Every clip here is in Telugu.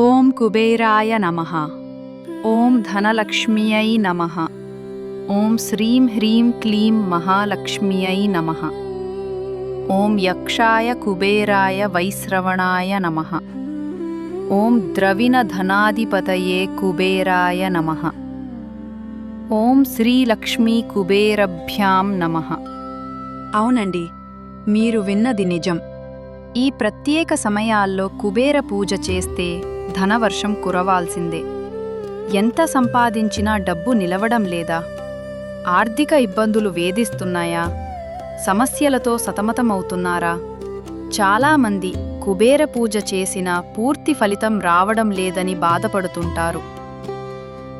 ఓం కుబేరాయ నమ. ఓం ధనలక్ష్మ్యై నమ. ఓం శ్రీం హ్రీం క్లీం మహాలక్ష్మ్యై నమ. ఓం యక్షాయ కుబేరాయ వైశ్రవణాయ నమ. ఓం ద్రవిణధనాధిపతయే కుబేరాయ నమ. ఓం శ్రీలక్ష్మీ కుబేరభ్యాం నమ. అవునండి మీరు విన్నది నిజం. ఈ ప్రత్యేక సమయాల్లో కుబేర పూజ చేస్తే ధనవర్షం కురవాల్సిందే. ఎంత సంపాదించినా డబ్బు నిలవడం లేదా? ఆర్థిక ఇబ్బందులు వేధిస్తున్నాయా? సమస్యలతో సతమతమవుతున్నారా? చాలామంది కుబేర పూజ చేసినా పూర్తి ఫలితం రావడం లేదని బాధపడుతుంటారు.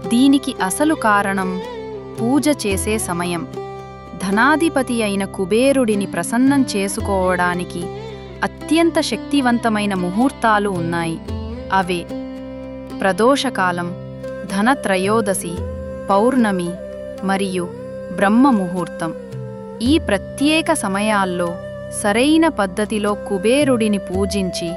దీనికి అసలు కారణం పూజ చేసే సమయం. ధనాధిపతి అయిన కుబేరుడిని ప్రసన్నం చేసుకోవడానికి అత్యంత శక్తివంతమైన ముహూర్తాలు ఉన్నాయి. అవే ప్రదోషకాలం ధనత్రయోదశి పౌర్ణమి మరియు బ్రహ్మ ముహూర్తం. ఈ ప్రత్యేక సమయాల్లో సరైన పద్ధతిలో కుబేరుడిని పూజించి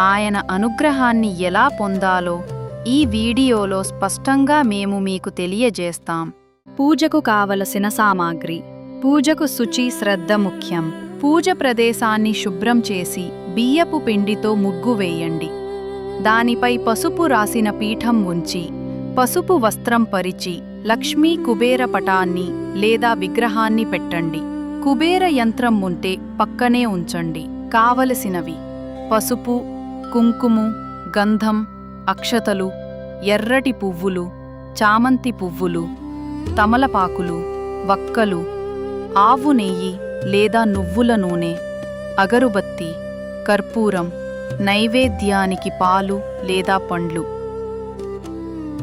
ఆయన అనుగ్రహాన్ని ఎలా పొందాలో ఈ వీడియోలో స్పష్టంగా మేము మీకు తెలియజేస్తాం. పూజకు కావలసిన సామాగ్రి. పూజకు శుచి శ్రద్ధ ముఖ్యం. పూజ ప్రదేశాన్ని శుభ్రం చేసి బియ్యపు పిండితో ముగ్గు వేయండి. దానిపై పసుపు రాసిన పీఠం ఉంచి పసుపు వస్త్రం పరిచి లక్ష్మీ కుబేర పటాన్ని లేదా విగ్రహాన్ని పెట్టండి. కుబేర యంత్రం ఉంటే పక్కనే ఉంచండి. కావలసినవి పసుపు కుంకుము గంధం అక్షతలు ఎర్రటి పువ్వులు చామంతి పువ్వులు తమలపాకులు వక్కలు ఆవు నెయ్యి లేదా నువ్వుల నూనె అగరుబత్తి కర్పూరం నైవేద్యానికి పాలు లేదా పండ్లు.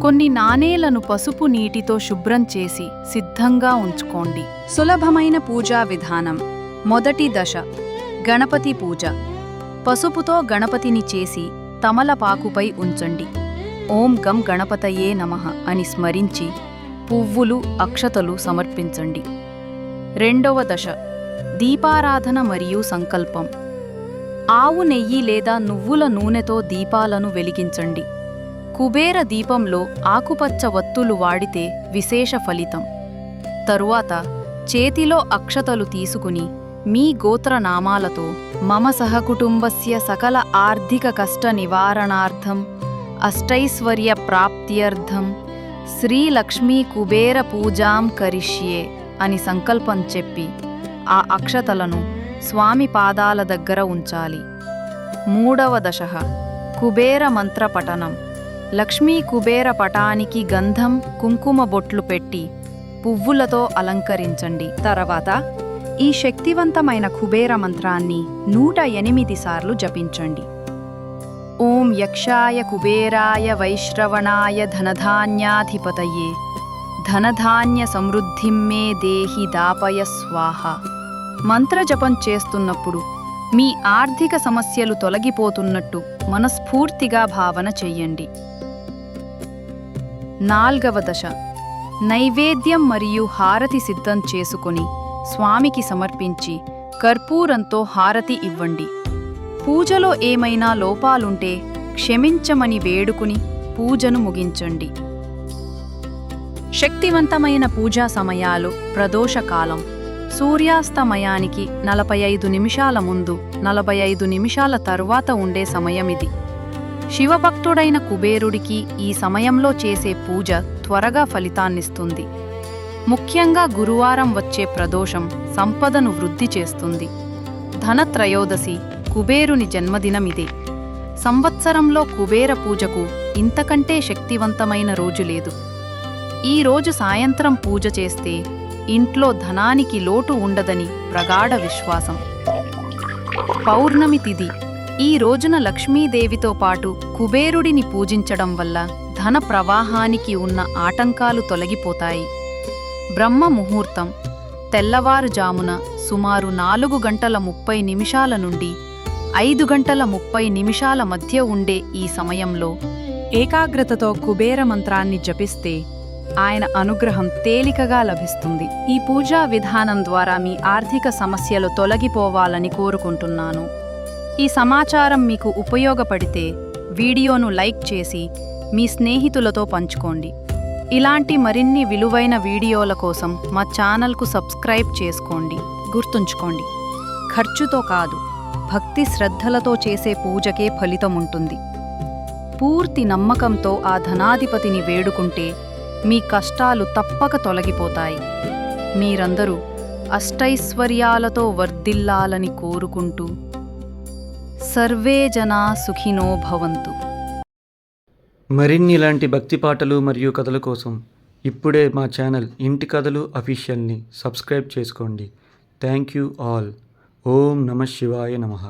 కొన్ని నాణేలను పసుపు నీటితో శుభ్రం చేసి సిద్ధంగా ఉంచుకోండి. సులభమైన పూజా విధానం. మొదటి దశ. గణపతి పూజ. పసుపుతో గణపతిని చేసి తమలపాకుపై ఉంచండి. ఓం గం గణపతయే నమః అని స్మరించి పువ్వులు అక్షతలు సమర్పించండి. రెండవ దశ. దీపారాధన మరియు సంకల్పం. ఆవు నెయ్యి లేదా నువ్వుల నూనెతో దీపాలను వెలిగించండి. కుబేర దీపంలో ఆకుపచ్చ వత్తులు వాడితే విశేష ఫలితం. తరువాత చేతిలో అక్షతలు తీసుకుని మీ గోత్రనామాలతో మమ సహకుటుంబస్య సకల ఆర్థిక కష్ట నివారణార్థం అష్టైశ్వర్య ప్రాప్త్యర్థం శ్రీలక్ష్మీ కుబేర పూజాం కరిష్యే అని సంకల్పం చెప్పి ఆ అక్షతలను స్వామి పాదాల దగ్గర ఉంచాలి. మూడవ దశ కుబేర మంత్ర పఠనం లక్ష్మీ కుబేర పటానికి గంధం కుంకుమ బొట్లు పెట్టి పువ్వులతో అలంకరించండి. తర్వాత ఈ శక్తివంతమైన కుబేర మంత్రాన్ని నూట ఎనిమిది సార్లు జపించండి. ఓం యక్షాయ కుబేరాయ వైశ్రవణాయ ధనధాన్యాధిపతయే. ధనధాన్య సమృద్ధిం మే దేహి దాపయ స్వాహ. మంత్రజపం చేస్తున్నప్పుడు మీ ఆర్థిక సమస్యలు తొలగిపోతున్నట్టు మనస్ఫూర్తిగా భావన చెయ్యండి. నాల్గవ దశ. నైవేద్యం మరియు హారతి సిద్ధం చేసుకొని స్వామికి సమర్పించి కర్పూరంతో హారతి ఇవ్వండి. పూజలో ఏమైనా లోపాలుంటే క్షమించమని వేడుకుని పూజను ముగించండి. శక్తివంతమైన పూజా సమయాలు ప్రదోషకాలం. సూర్యాస్తమయానికి నలభై ఐదు నిమిషాల ముందు నలభై ఐదు నిమిషాల తరువాత ఉండే సమయమిది. శివభక్తుడైన కుబేరుడికి ఈ సమయంలో చేసే పూజ త్వరగా ఫలితాన్నిస్తుంది. ముఖ్యంగా గురువారం వచ్చే ప్రదోషం సంపదను వృద్ధి చేస్తుంది. ధనత్రయోదశి కుబేరుని జన్మదినమిదే. సంవత్సరంలో కుబేర పూజకు ఇంతకంటే శక్తివంతమైన రోజు లేదు. ఈ రోజు సాయంత్రం పూజ చేస్తే ఇంట్లో ధనానికి లోటు ఉండదని ప్రగాఢ విశ్వాసం. పౌర్ణమి తిథి ఈ రోజున లక్ష్మీదేవితో పాటు కుబేరుడిని పూజించడం వల్ల ధన ప్రవాహానికి ఉన్న ఆటంకాలు తొలగిపోతాయి. బ్రహ్మ ముహూర్తం. తెల్లవారుజామున సుమారు నాలుగు గంటల ముప్పై నిమిషాల నుండి ఐదు గంటల ముప్పై నిమిషాల మధ్య ఉండే ఈ సమయంలో ఏకాగ్రతతో కుబేర మంత్రాన్ని జపిస్తే ఆయన అనుగ్రహం తేలికగా లభిస్తుంది. ఈ పూజా విధానం ద్వారా మీ ఆర్థిక సమస్యలు తొలగిపోవాలని కోరుకుంటున్నాను. ఈ సమాచారం మీకు ఉపయోగపడితే వీడియోను లైక్ చేసి మీ స్నేహితులతో పంచుకోండి. ఇలాంటి మరిన్ని విలువైన వీడియోల కోసం మా ఛానల్కు సబ్స్క్రైబ్ చేసుకోండి. గుర్తుంచుకోండి ఖర్చుతో కాదు భక్తి శ్రద్ధలతో చేసే పూజకే ఫలితం ఉంటుంది. పూర్తి నమ్మకంతో ఆ ధనాధిపతిని వేడుకుంటే మీ కష్టాలు తప్పక తొలగిపోతాయి. మీరందరూ అష్టైశ్వర్యాలతో వర్ధిల్లాలని కోరుకుంటూ సర్వే జనా సుఖినో భవంతు. మరిన్ని ఇలాంటి భక్తి పాటలు మరియు కథల కోసం ఇప్పుడే మా ఛానల్ ఇంటి కథలు అఫీషియల్ని సబ్స్క్రైబ్ చేసుకోండి. Thank you all. ఓం నమ శివాయ నమః.